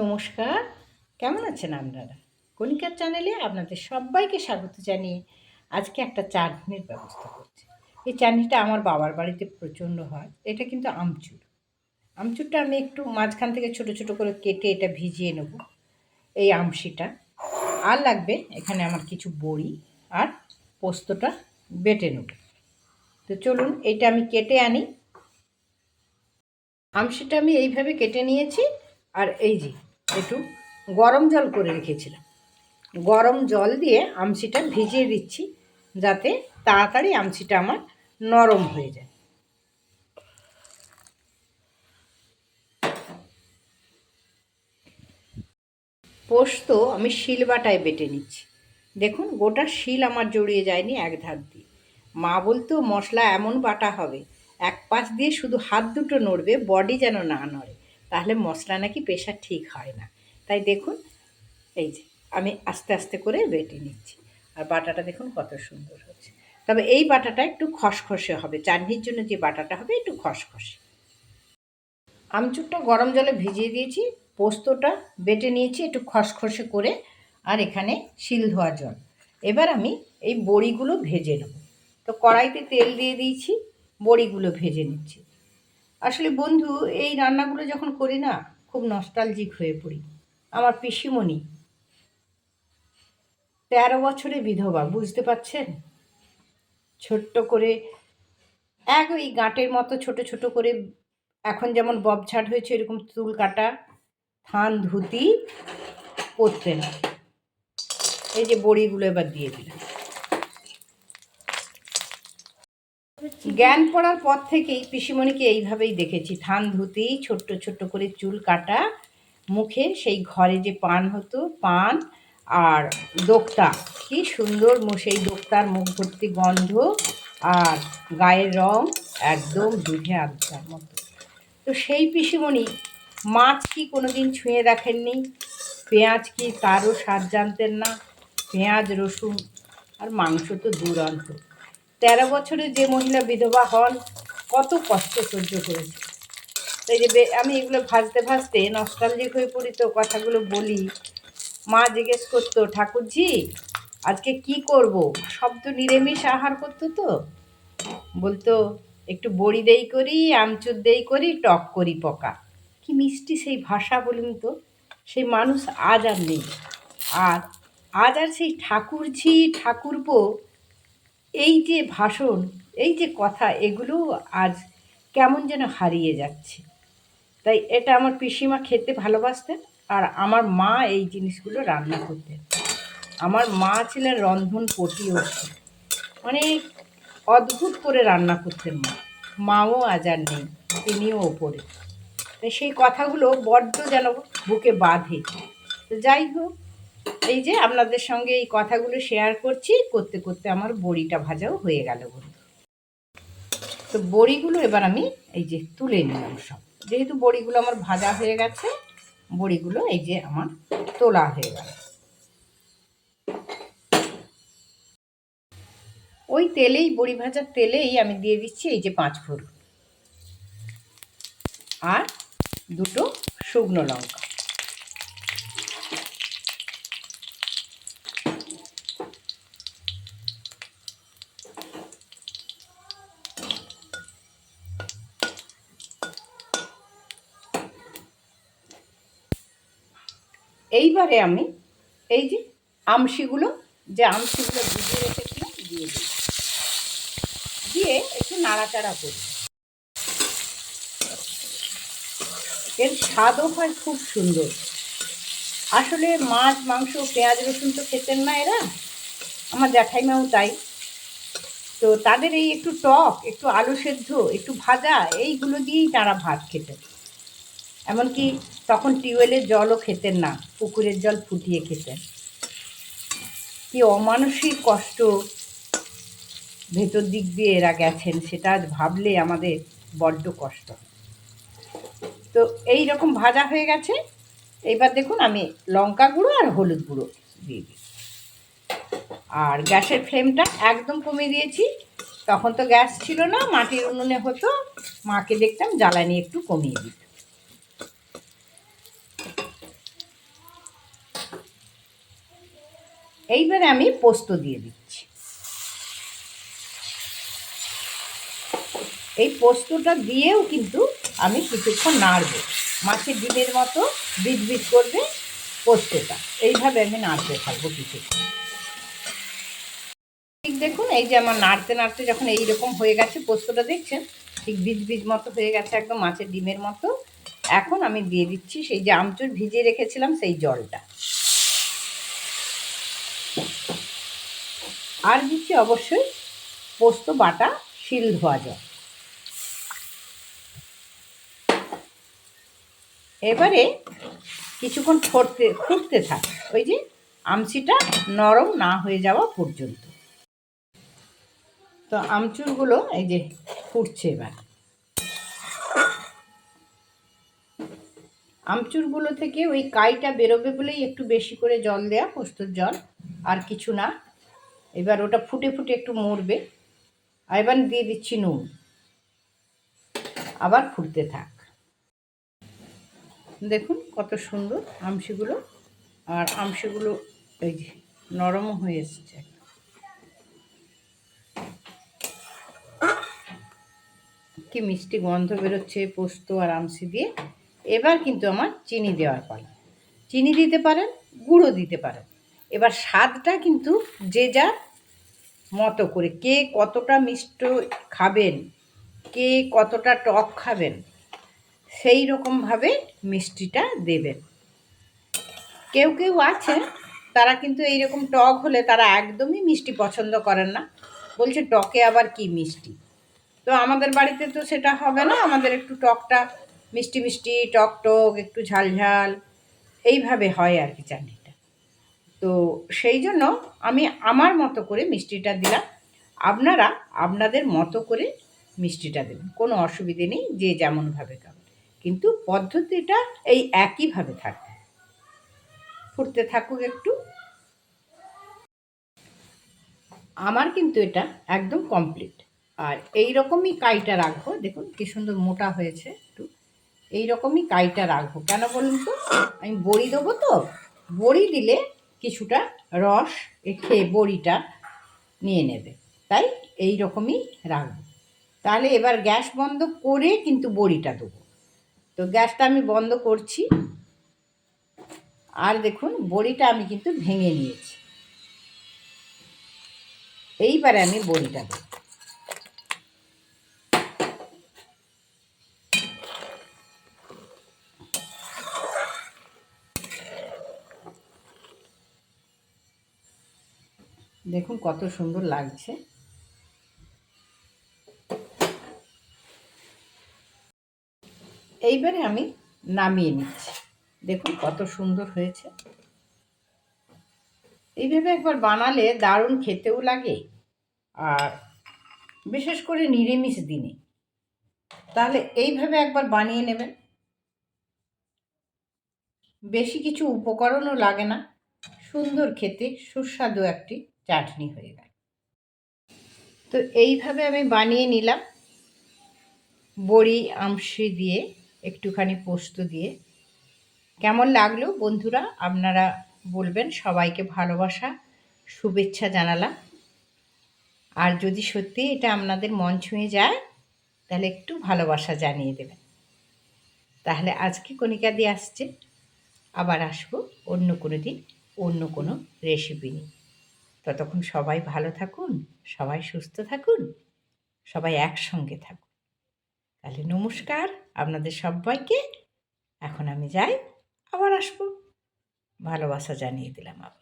নমস্কার, কেমন আছেন আপনারা? কণিকার চ্যানেলে আপনাদের সবাইকে স্বাগত জানিয়ে আজকে একটা চাটনির ব্যবস্থা করছি। এই চাটনিটা আমার বাবার বাড়িতে প্রচণ্ড হয়, এটা কিন্তু আমচুর। আমচুরটা আমি একটু মাঝখান থেকে ছোট ছোট করে কেটে এটা ভিজিয়ে নেব, এই আমশিটা। আর লাগবে এখানে আমার কিছু বড়ি আর পোস্তটা বেটে নেব। তো চলুন, এইটা আমি কেটে আনি। আমশিটা আমি এইভাবে কেটে নিয়েছি আর এই যে, একটু গরম জল করে রেখেছিলাম। গরম জল দিয়ে আমসিটা ভিজিয়ে দিচ্ছি যাতে তাড়াতাড়ি আমসিটা আমার নরম হয়ে যায়। পোস্ত আমি শিলবাটায় বেটে নিচ্ছি। দেখুন, গোটা শিল আমার জড়িয়ে যায়নি এক ধার দিয়ে। মা বলতো, মশলা এমন বাটা হবে, এক পাশ দিয়ে শুধু হাত দুটো নড়বে, বডি যেন না নড়ে। তাহলে মশলা নাকি প্রেশার ঠিক হয় না। তাই দেখুন, এই যে আমি আস্তে আস্তে করে বেটে নিচ্ছি। আর বাটাটা দেখুন কত সুন্দর হচ্ছে। তবে এই বাটাটা একটু খসখসে হবে। চাটনির জন্য যে বাটাটা হবে একটু খসখসে। আমচুরটা গরম জলে ভিজিয়ে দিয়েছি, পোস্তটা বেটে নিয়েছি একটু খসখসে করে, আর এখানে শিল ধোয়া জল। এবার আমি এই বড়িগুলো ভেজে নেব। তো কড়াইতে তেল দিয়ে দিয়েছি, বড়িগুলো ভেজে নিচ্ছি। আসলে বন্ধু, এই রান্নাগুলো যখন করি না, খুব নস্টালজিক হয়ে পড়ি। আমার পিসিমণি, তেরো বছরে বিধবা, বুঝতে পারছেন? ছোট্ট করে, এক ওই গাঁটের মতো ছোট ছোট করে, এখন যেমন ববছাট হয়েছে, এরকম চুল কাটা, থান, ধুতি পরতেন এই যে বড়িগুলো এবার দিয়ে দিলাম। জ্ঞান পড়ার পর থেকেই পিসিমণিকে এইভাবেই দেখেছি। থান ধুতি, ছোট্ট ছোট্ট করে চুল কাটা, মুখে সেই ঘরে যে পান হতো, পান আর দোক্তা কি সুন্দর সেই দোক্তার মুখ ভর্তি গন্ধ আর গায়ের রং একদম দুধে আলতার মতো। তো সেই পিসিমণি মাছ কি কোনো দিন ছুঁয়ে দেখেননি? পেঁয়াজ কি তারও স্বাদ জানতেন না? পেঁয়াজ, রসুন আর মাংস তো দুরন্ত। তেরো বছরে যে মহিলা বিধবা হন, কত কষ্ট সহ্য করেছে। তাই যে আমি এগুলো ভাজতে ভাজতে নস্টালজিক হয়ে পড়ি তো কথাগুলো বলি। মা জিজ্ঞেস করতো, ঠাকুরজি, আজকে কি করব? সব তো নিরামিষ আহার করতো তো। বলতো, একটু বড়ি দেই করি, আমচুর দেই করি, টক করি পকা। কি মিষ্টি সেই ভাষা বলুন তো, সেই মানুষ আজ আর নেই। আর, আজ আর সেই ঠাকুরঝি, ঠাকুরপো এই যে ভাষণ, এই যে কথা, এগুলো আজ কেমন যেন হারিয়ে যাচ্ছে। তাই এটা আমার পিসিমা খেতে ভালোবাসতেন আর আমার মা এই জিনিসগুলো রান্না করতেন। আমার মা ছিলেন রন্ধন ওঠে অনেক অদ্ভুত করে রান্না করতেন মা। মাও আজ আর নেই, তিনিও ওপরে। সেই কথাগুলো বড্ড যেন বুকে বাঁধে। তো যাই হোক এই যে আপনাদের সঙ্গে এই কথাগুলো শেয়ার করছি, করতে করতে আমার বড়িটা ভাজাও হয়ে গেল বন্ধু। তো বড়িগুলো এবার আমি এই যে তুলে নিলাম সব। যেহেতু বড়িগুলো আমার ভাজা হয়ে গেছে, বড়িগুলো এই যে আমার তোলা হয়ে গেল। ওই তেলেই, বড়ি ভাজার তেলেই আমি দিয়ে দিচ্ছি এই যে পাঁচ ফোড়ন। আর দুটো শুকনো লঙ্কা। এইবারে আমি এই যে আমশিগুলো যে আমশিগুলো ভিজিয়ে রেখেছিলাম, দিয়ে দিই দিয়ে একটু নাড়াচাড়া করি। এর স্বাদও হয় খুব সুন্দর। আসলে মাছ, মাংস, পেঁয়াজ, রসুন তো খেতেন না এরা। আমার জ্যাঠাইমাও তাই। তো তাদের এই একটু টক, একটু আলু সেদ্ধ, একটু ভাজা, এইগুলো দিয়েই তারা ভাত খেতেন। এমনকি তখন টিউবওয়েলের জলও খেতেন না, পুকুরের জল ফুটিয়ে খেতেন। কি অমানসিক কষ্ট ভেতর দিক দিয়ে এরা গেছেন, সেটা ভাবলে আমাদের বড্ড কষ্ট। তো এই রকম ভাজা হয়ে গেছে। এইবার দেখুন আমি লঙ্কা গুঁড়ো আর হলুদ গুঁড়ো দিয়ে দিই আর গ্যাসের ফ্লেমটা একদম কমে দিয়েছি। তখন তো গ্যাস ছিল না, মাটির উনুনে হতো। মাকে দেখতাম জ্বালানি একটু কমিয়ে দিত। এইবারে আমি পোস্ত দিয়ে দিচ্ছি। এই পোস্তটা দিয়েও কিন্তু আমি কিছুক্ষণ নাড়বো। মাছের ডিমের মতো বিট বিট করবে পোস্তটা। এইভাবে আমি নাড়তে থাকব কিছুক্ষণ। ঠিক দেখুন, এই যে আমার নাড়তে নাড়তে যখন এই রকম হয়ে গেছে পোস্তটা, দেখছেন? ঠিক বীজ বীজ মতো হয়ে গেছে একদম মাছের ডিমের মতো। এখন আমি দিয়ে দিচ্ছি সেই যে আমচুর ভিজিয়ে রেখেছিলাম সেই জলটা। আর দিচ্ছি অবশ্যই পোস্ত, বাটা, শিল ধোয়া জল। এবারে কিছুক্ষণ ফুটতে ফুটতে থাক। ওই যে আমচিটা নরম না হয়ে যাওয়া পর্যন্ত। তো আমচুরগুলো এই যে ফুটছে এবার। আমচুরগুলো থেকে ওই কাইটা বেরোবে বলেই একটু বেশি করে জল দেয়া, পোস্তর জল, আর কিছু না। এবার ওটা ফুটে ফুটে একটু মরবে। আর এবার দিয়ে দিচ্ছি নুন। আবার ফুটতে থাক। দেখুন কত সুন্দর আমসিগুলো আর আমসিগুলো এই যে নরমও হয়ে এসছে। কি মিষ্টি গন্ধ বেরোচ্ছে পোস্ত আর আমসি দিয়ে। এবার কিন্তু আমার চিনি দেওয়ার পালা। চিনি দিতে পারেন, গুঁড়ো দিতে পারেন। এবার স্বাদটা কিন্তু যে যার মতো করে কে কতটা মিষ্ট খাবেন, কে কতটা টক খাবেন, সেই রকমভাবে মিষ্টিটা দেবেন। কেউ কেউ আছে তারা কিন্তু এইরকম টক হলে তারা একদমই মিষ্টি পছন্দ করেন না। বলছে টকে আবার কি মিষ্টি? তো আমাদের বাড়িতে তো সেটা হবে না, আমাদের একটু টকটা মিষ্টি মিষ্টি, টক টক, একটু ঝাল ঝাল, এইভাবে হয় আর কি চাটনিটা তো সেই জন্য আমি আমার মতো করে মিষ্টিটা দিলাম। আপনারা আপনাদের মতো করে মিষ্টিটা দেবেন। কোনো অসুবিধে নেই, যে যেমনভাবে খাবেন। কিন্তু পদ্ধতিটা এই একইভাবে থাকবে। ফুটতে থাকুক একটু। আমার কিন্তু এটা একদম কমপ্লিট। আর এই রকমই কাইটা রাখব। দেখুন কি সুন্দর মোটা হয়েছে একটু। এই রকমই কাইটা রাখব। কেন বলুন তো? আমি বড়ি দেবো তো? বড়ি দিলে কিছুটা রস খেয়ে বড়িটা নিয়ে নেবে। তাই এই রকমই রাখব। তাহলে এবার গ্যাস বন্ধ করে কিন্তু বড়িটা দেবো। তো গ্যাসটা আমি বন্ধ করছি। আর দেখুন, বড়িটা আমি কিন্তু ভেঙে নিয়েছি। এইবারে আমি বড়িটা দেবো। দেখুন কত সুন্দর লাগছে। এইবারে আমি নামিয়ে নিচ্ছি। দেখুন কত সুন্দর হয়েছে। এইভাবে একবার বানালে দারুণ খেতেও লাগে। আর বিশেষ করে নিরামিষ দিনে। তাহলে এইভাবে একবার বানিয়ে নেবেন। বেশি কিছু উপকরণও লাগে না। সুন্দর খেতে, সুস্বাদু একটি চাটনি হয়ে গেল। তো এইভাবে আমি বানিয়ে নিলাম। বড়ি, আমশি দিয়ে একটুখানি পোস্ত দিয়ে। কেমন লাগল বন্ধুরা? আপনারা বলবেন। সবাইকে ভালোবাসা, শুভেচ্ছা জানালাম। আর যদি সত্যি এটা আপনাদের মন ছুঁয়ে যায়, তাহলে একটু ভালোবাসা জানিয়ে দেবেন। তাহলে আজকে কণিকা দিয়ে আসছে। আবার আসব অন্য কোনো দিন, অন্য কোনো রেসিপি নিয়ে। ততক্ষণ সবাই ভালো থাকুন, সবাই সুস্থ থাকুন, সবাই একসঙ্গে থাকুন। তাহলে নমস্কার, আপনাদের সবাইকে। এখন আমি যাই, আবার আসব। ভালোবাসা জানিয়ে দিলাম আপনার